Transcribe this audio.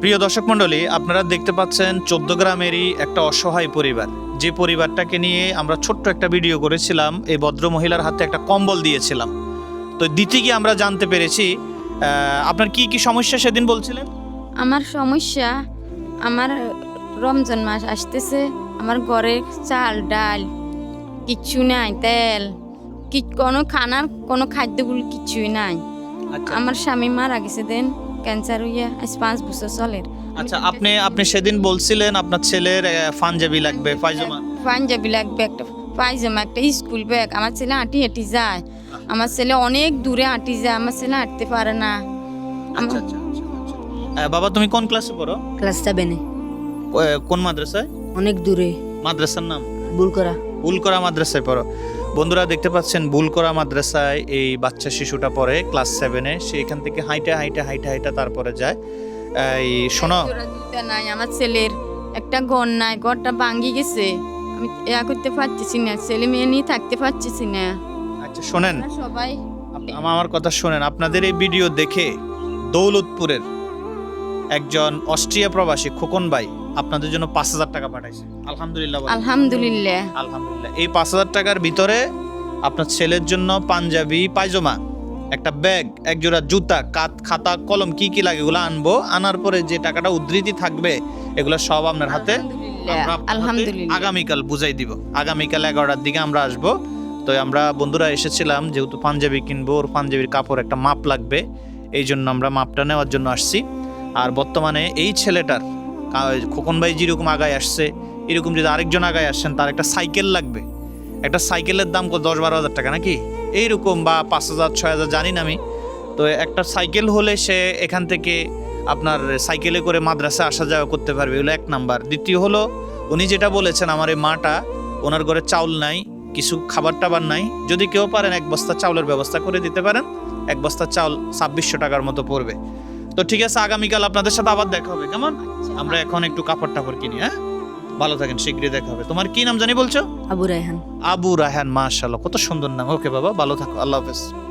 প্রিয় দর্শক মণ্ডলী আপনারা দেখতে পাচ্ছেন চোদ্দ গ্রামেরই একটা অসহায় পরিবার। যে পরিবারটাকে নিয়ে আমরা ছোট্ট একটা ভিডিও করেছিলাম এই ভদ্র মহিলার হাতে একটা কম্বল দিয়েছিলাম। তো দিতে গিয়ে আমরা জানতে পেরেছি আপনার কি কি সমস্যা সেদিন বলছিলেন? আমার সমস্যা আমার রমজান মাস আসতেছে আমার ঘরে চাল ডাল কিচ্ছু নাই তেল কি কোনো খানার কোনো খাদ্যগুলো কিছুই নাই। আচ্ছা। আমার স্বামী মারা গেছে দেন। ক্যান্সার হইয়া আজ পাঁচ বছর চলের। আচ্ছা আপনি আপনি সেদিন বলছিলেন আপনার ছেলের পাঞ্জাবি লাগবে পায়জামা। পাঞ্জাবি লাগবে একটা পায়জামা একটা স্কুল ব্যাগ। আমার ছেলে হাঁটি হাঁটি যায়। আমার ছেলে অনেক দূরে হাঁটি যায় আমার ছেলে হাঁটতে পারে না। আচ্ছা আচ্ছা আচ্ছা, আচ্ছা। বাবা তুমি কোন ক্লাসে পড়ো? ক্লাস সেভেনে। কোন মাদ্রাসায়? অনেক দূরে। মাদ্রাসার নাম? ভুল করা বুলকরা মাদ্রাসায় পড়ো। বন্ধুরা দেখতে পাচ্ছেন ভুল করা মাদ্রাসায় এই বাচ্চা শিশুটা পড়ে ক্লাস সেভেনে সে এখান থেকে হাইটা হাইটা হাইটা হাইটা তারপরে যায়। এই শোনো। নাই আমার ছেলের একটা ঘর নাই ঘরটা ভাঙ্গি গেছে। আমি ইয়া করতে পারতেছি না ছেলে মেয়ে নিয়ে থাকতে পারতেছি না। আচ্ছা শোনেন। সবাই আমার কথা শোনেন আপনাদের এই ভিডিও দেখে দৌলতপুরের একজন অস্ট্রিয়া প্রবাসী খোকন ভাই আপনাদের জন্য পাঁচ হাজার টাকা পাঠাইছে। আলহামদুলিল্লাহ বলেন। আলহামদুলিল্লাহ। আলহামদুলিল্লাহ। এই পাঁচ হাজার টাকার ভিতরে আপনার ছেলের জন্য পাঞ্জাবি পায়জামা একটা ব্যাগ এক জোড়া জুতা কাত খাতা কলম কি কি লাগে এগুলো আনব। আনার পরে যে টাকাটা উদ্ধৃতি থাকবে এগুলো সব আপনার হাতে আলহামদুলিল্লাহ, আমরা আপনার হাতে আলহামদুলিল্লাহ। আগামীকাল বুঝাই দিব। আগামীকাল এগারোটার দিকে আমরা আসব। তো আমরা বন্ধুরা এসেছিলাম যেহেতু পাঞ্জাবি কিনবো ওর পাঞ্জাবির কাপড় একটা মাপ লাগবে। এই জন্য আমরা মাপটা নেওয়ার জন্য আসছি। আর বর্তমানে এই ছেলেটার খোকন ভাই যেরকম আগায় আসছে, এরকম যদি আরেকজন আগায় আসছেন তার একটা সাইকেল লাগবে। একটা সাইকেলের দাম দশ বারো হাজার টাকা নাকি? এইরকম বা পাঁচ হাজার, ছয় হাজার, জানি না আমি। তো একটা সাইকেল হলে সে এখান থেকে আপনার সাইকেলে করে মাদ্রাসা আসা যাওয়া করতে পারবে, এগুলো এক নাম্বার। দ্বিতীয় হলো, উনি যেটা বলেছেন, আমার এই মাটা, ওনার ঘরে চাউল নাই, কিছু খাবার টাবার নাই। যদি কেউ পারেন, এক বস্তা চাউলের ব্যবস্থা করে দিতে পারেন, এক বস্তা চাউল ছাব্বিশশো টাকার মতো পড়বে। তো ঠিক আছে আগামীকাল আপনাদের সাথে আবার দেখা হবে কেমন? আমরা এখন একটু কাপড় টাপড় কিনি হ্যাঁ? ভালো থাকেন শীঘ্রই দেখা হবে। তোমার কি নাম জানি বলছো? আবু রায়হান। আবু রায়হান মাশাল্লাহ কত সুন্দর নাম। ওকে বাবা ভালো থাকো আল্লাহ হাফেজ।